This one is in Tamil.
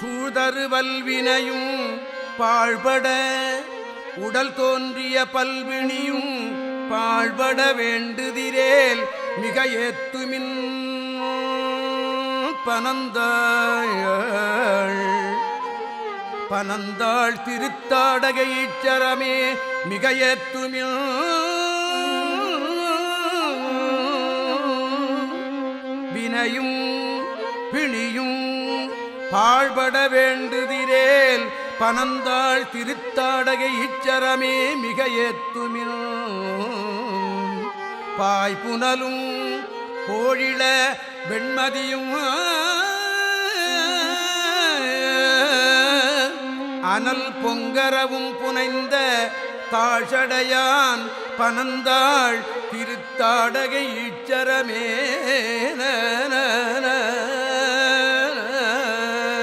சூதரு வல்வினையும் பாழ்பட உடல் தோன்றிய பல்வினியும் பாழ்பட வேண்டுதிரேல் மிக ஏத்துமின் பனந்தாள். பனந்தாள் திருத்தாடகை ஈச்சரமே மிக ஏத்துமில் வினையும் பிணியும் பாழ்பட வேண்டுதிரேல் பனந்தாள் திருத்தாடகை இச்சரமே மிக ஏத்துமில் பாய்புனலும் கோழில வெண்மதியும் அனல் பொங்கரவும் புனைந்த தாழ்சடையான் பனந்தாள் திருத்தாடகை இச்சரமேன.